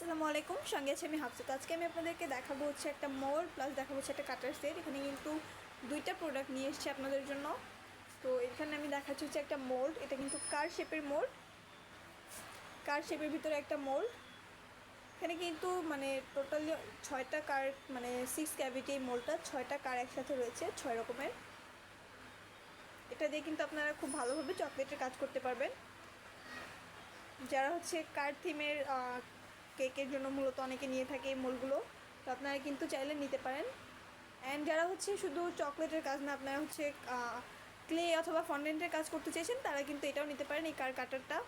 আসসালামু আলাইকুম। সঙ্গে আছে আমি হাফসাত। আজকে আমি আপনাদেরকে দেখাবো হচ্ছে একটা মোল প্লাস দেখাবো হচ্ছে একটা কাটার সেট এখানে কিন্তু দুইটা প্রোডাক্ট নিয়ে এসেছি আপনাদের জন্য। তো এখানে আমি দেখাচ্ছি হচ্ছে একটা মোল্ড এটা কিন্তু কার শেপের মোল্ড কার শেপের ভিতরে একটা মোল্ড এখানে কিন্তু মানে টোটালি ছয়টা কার মানে সিক্স ক্যাভিটি মোলটা ছয়টা কার একসাথে রয়েছে, ছয় রকমের। এটা দিয়ে কিন্তু আপনারা খুব ভালোভাবে চকলেটের কাজ করতে পারবেন। যারা হচ্ছে কার থিমের কেকের জন্য মূলত অনেকে নিয়ে থাকে এই মোলগুলো। তো আপনারা কিন্তু চাইলে নিতে পারেন। অ্যান্ড যারা হচ্ছে শুধু চকলেটের কাজ না, আপনারা হচ্ছে ক্লে অথবা ফন্ডেন্টের কাজ করতে চাইছেন, তারা কিন্তু এটাও নিতে পারেন এই কার কাটারটা।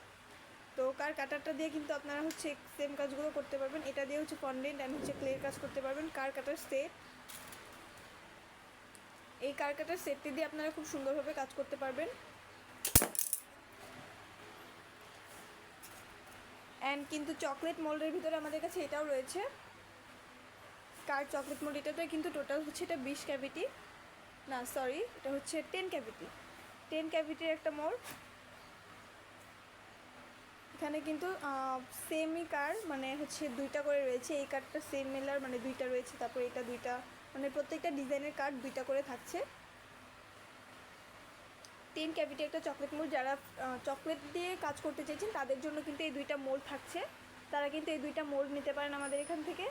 তো কার কাটারটা দিয়ে কিন্তু আপনারা হচ্ছে সেম কাজগুলো করতে পারবেন। এটা দিয়ে হচ্ছে ফন্ডেন্ট অ্যান্ড হচ্ছে ক্লের কাজ করতে পারবেন, কার কাটার সেট এই কার কাটার সেটটি দিয়ে আপনারা খুব সুন্দরভাবে কাজ করতে পারবেন। অ্যান্ড কিন্তু চকলেট মোল্ডের ভিতরে আমাদের কাছে এটাও রয়েছে। কার চকলেট মোল্ড এটাতে কিন্তু টোটাল হচ্ছে এটা বিশ ক্যাভিটি না সরি এটা হচ্ছে টেন ক্যাভিটি টেন ক্যাভিটির একটা মোল্ড এখানে কিন্তু সেমই কার মানে হচ্ছে দুইটা করে রয়েছে। এই কার্ডটা সেম মেলার মানে দুইটা রয়েছে। তারপর এটা দুইটা মানে প্রত্যেকটা ডিজাইনের কার্ড দুইটা করে থাকছে। টেন ক্যাভিটি একটা চকলেট মোল্ড যারা চকলেট দিয়ে কাজ করতে চাইছেন তাদের জন্য কিন্তু এই দুইটা মোল্ড থাকছে। তারা কিন্তু এই দুইটা মোল্ড নিতে পারেন আমাদের এখান থেকে।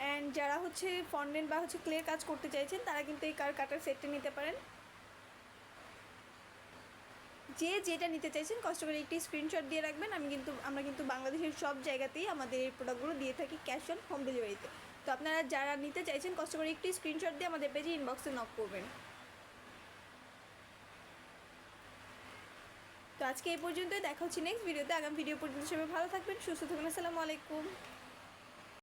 অ্যান্ড যারা হচ্ছে ফন্ডেন্ট বা হচ্ছে ক্লের কাজ করতে চাইছেন, তারা কিন্তু এই কার কাটার সেটটা নিতে পারেন। যে যেটা নিতে চাইছেন, কষ্ট করে একটি স্ক্রিনশট দিয়ে রাখবেন। আমি কিন্তু, আমরা কিন্তু বাংলাদেশের সব জায়গাতেই আমাদের এই প্রোডাক্টগুলো দিয়ে থাকি ক্যাশ অন হোম ডেলিভারিতে তো আপনারা যারা নিতে চাইছেন, কষ্ট করে একটি স্ক্রিনশট দিয়ে আমাদের পেজে ইনবক্সে নক করবেন। তো আজকে এই পর্যন্তই, দেখা হচ্ছে নেক্সট ভিডিওতে আগামী ভিডিও পর্যন্ত সবাই ভালো থাকবেন, সুস্থ থাকবেন, আসসালামু আলাইকুম।